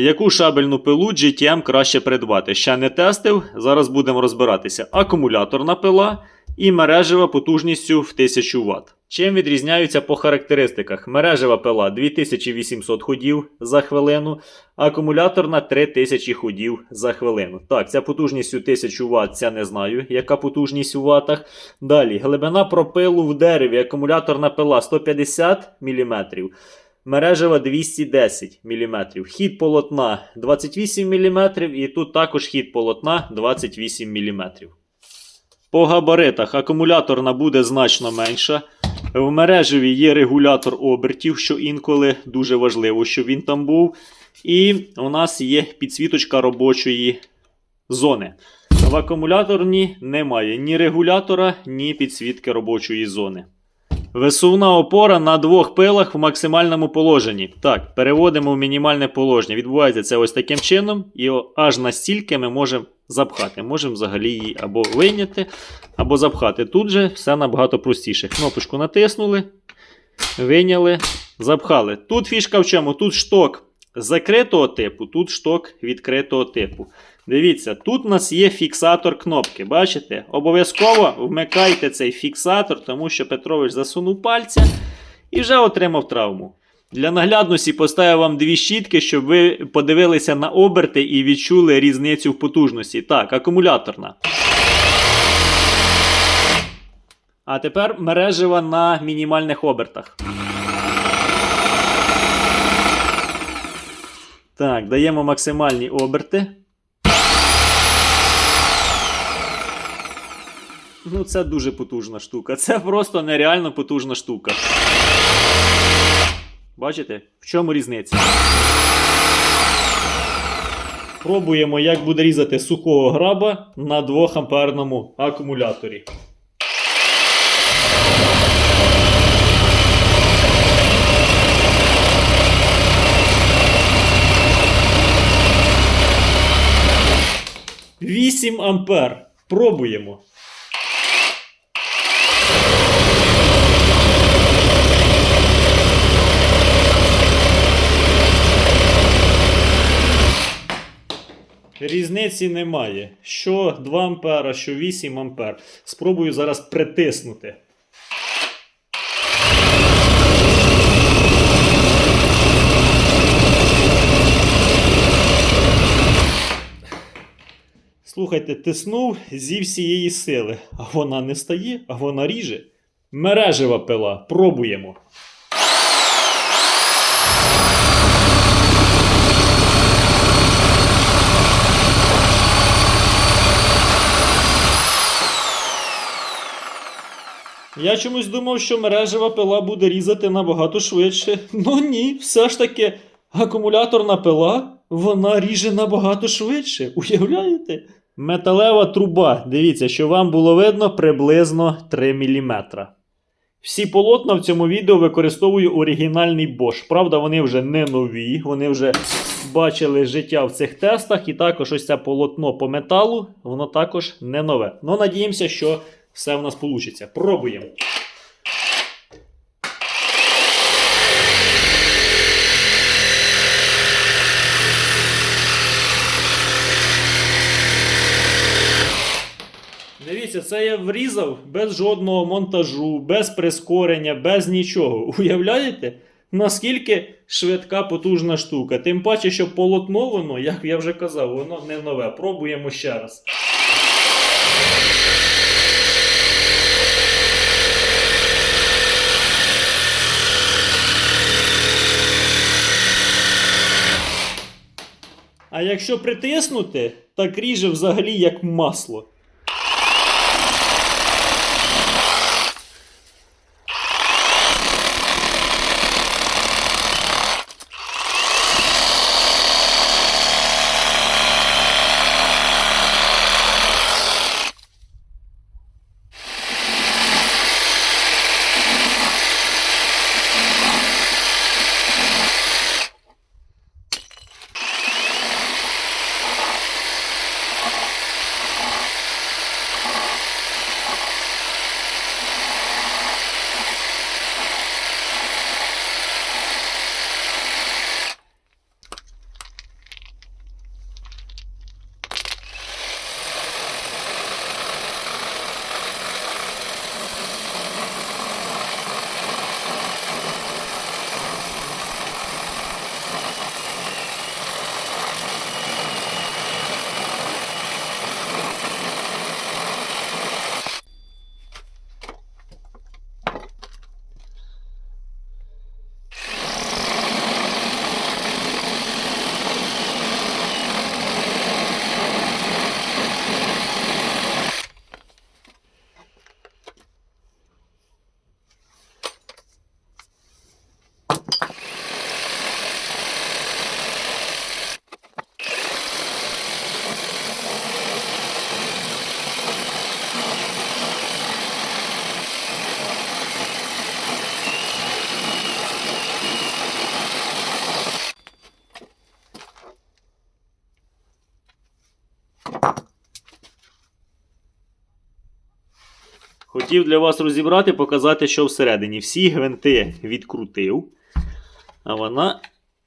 Яку шабельну пилу GTM краще придбати? Ще не тестив, зараз будемо розбиратися. Акумуляторна пила і мережева потужністю в 1000 Вт. Чим відрізняються по характеристиках? Мережева пила 2800 ходів за хвилину, акумуляторна 3000 ходів за хвилину. Так, ця потужність у 1000 Вт, ця не знаю, яка потужність у ватах. Далі, глибина пропилу в дереві, акумуляторна пила 150 мм. Мережева 210 мм. Хід полотна 28 мм, і тут також хід полотна 28 мм. По габаритах акумуляторна буде значно менша. В мережеві є регулятор обертів, що інколи дуже важливо, щоб він там був. І у нас є підсвіточка робочої зони. В акумуляторній немає ні регулятора, ні підсвітки робочої зони. Висувна опора на двох пилах в максимальному положенні. Так, переводимо в мінімальне положення. Відбувається це ось таким чином, і аж настільки ми можемо запхати. Можемо взагалі її або вийняти, або запхати. Тут же все набагато простіше. Кнопочку натиснули, вийняли, запхали. Тут фішка в чому? Тут шток закритого типу, тут шток відкритого типу. Дивіться, тут у нас є фіксатор кнопки. Бачите? Обов'язково вмикайте цей фіксатор, тому що Петрович засунув пальця і вже отримав травму. Для наглядності поставив вам дві щітки, щоб ви подивилися на оберти і відчули різницю в потужності. Так, акумуляторна. А тепер мережева на мінімальних обертах. Так, даємо максимальні оберти. Ну, це дуже потужна штука. Це просто нереально потужна штука. Бачите, в чому різниця? Пробуємо, як буде різати сухого граба на 2 амперному акумуляторі. Вісім ампер. Пробуємо. Різниці немає. Що 2 ампера, що 8 ампер. Спробую зараз притиснути. Слухайте, тиснув зі всієї сили. А вона не стає, а вона ріже. Мережева пила. Пробуємо. Я чомусь думав, що мережева пила буде різати набагато швидше. Ну ні, все ж таки, акумуляторна пила, вона ріже набагато швидше. Уявляєте? Металева труба. Дивіться, що вам було видно приблизно 3 мм. Всі полотна в цьому відео використовую оригінальний Bosch. Правда, вони вже не нові, вони вже бачили життя в цих тестах, і також ось це полотно по металу, воно також не нове. Ну, надіємося, що все в нас вийде. Пробуємо. Дивіться, це я врізав без жодного монтажу, без прискорення, без нічого. Уявляєте? Наскільки швидка потужна штука. Тим паче, що полотно воно, як я вже казав, воно не нове. Пробуємо ще раз. А якщо притиснути, так ріже взагалі як масло. Хотів для вас розібрати, показати, що всередині. Всі гвинти відкрутив, а вона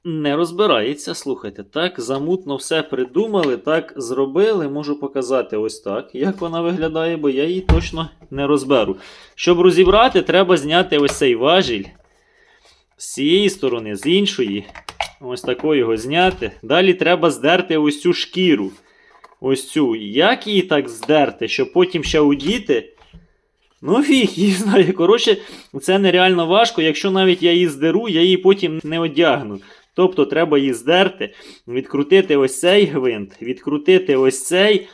не розбирається. Слухайте, так замутно все придумали, так зробили. Можу показати ось так, як вона виглядає, бо я її точно не розберу. Щоб розібрати, треба зняти ось цей важіль з цієї сторони, з іншої. Ось такою його зняти. Далі треба здерти ось цю шкіру. Ось цю. Як її так здерти, щоб потім ще удіти? Ну, фіг, її знає. Коротше, це нереально важко. Якщо навіть я її здеру, я її потім не одягну. Тобто треба її здерти, відкрутити ось цей гвинт, відкрутити ось цей.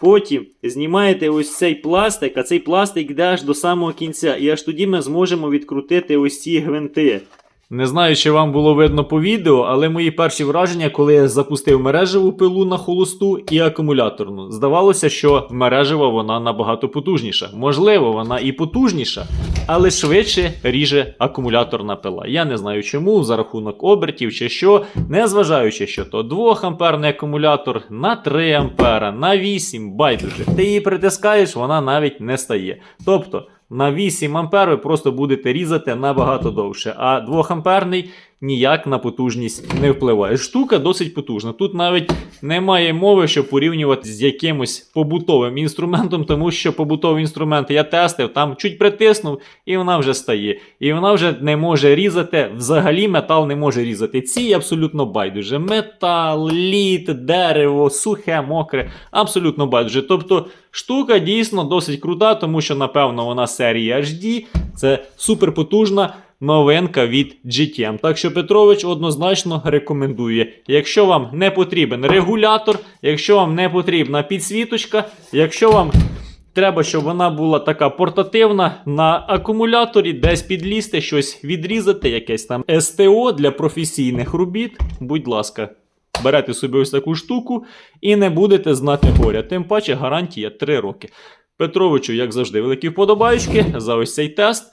Потім знімаєте ось цей пластик, а цей пластик йде аж до самого кінця. І аж тоді ми зможемо відкрутити ось ці гвинти. Не знаю, чи вам було видно по відео, але мої перші враження, коли я запустив мережеву пилу на холосту і акумуляторну, здавалося, що мережева вона набагато потужніша. Можливо, вона і потужніша, але швидше ріже акумуляторна пила. Я не знаю чому, за рахунок обертів чи що, незважаючи, що то 2 амперний акумулятор на 3 ампера, на 8, байдуже. Ти її притискаєш, вона навіть не стає. Тобто на 8 ампер ви просто будете різати набагато довше, а 2 амперний ніяк на потужність не впливає. Штука досить потужна. Тут навіть немає мови, щоб порівнювати з якимось побутовим інструментом, тому що побутовий інструмент я тестив, там чуть притиснув, і вона вже стає. І вона вже не може різати. Взагалі метал не може різати. Ці абсолютно байдуже. Метал, лід, дерево, сухе, мокре, абсолютно байдуже. Тобто штука дійсно досить крута, тому що, напевно, вона серії HD. Це суперпотужна новинка від GTM. Так що Петрович однозначно рекомендує. Якщо вам не потрібен регулятор, якщо вам не потрібна підсвіточка, якщо вам треба, щоб вона була така портативна на акумуляторі, десь підлізти, щось відрізати, якесь там СТО для професійних робіт, будь ласка. Берете собі ось таку штуку і не будете знати горя. Тим паче гарантія 3 роки. Петровичу, як завжди, великі вподобаючки за ось цей тест.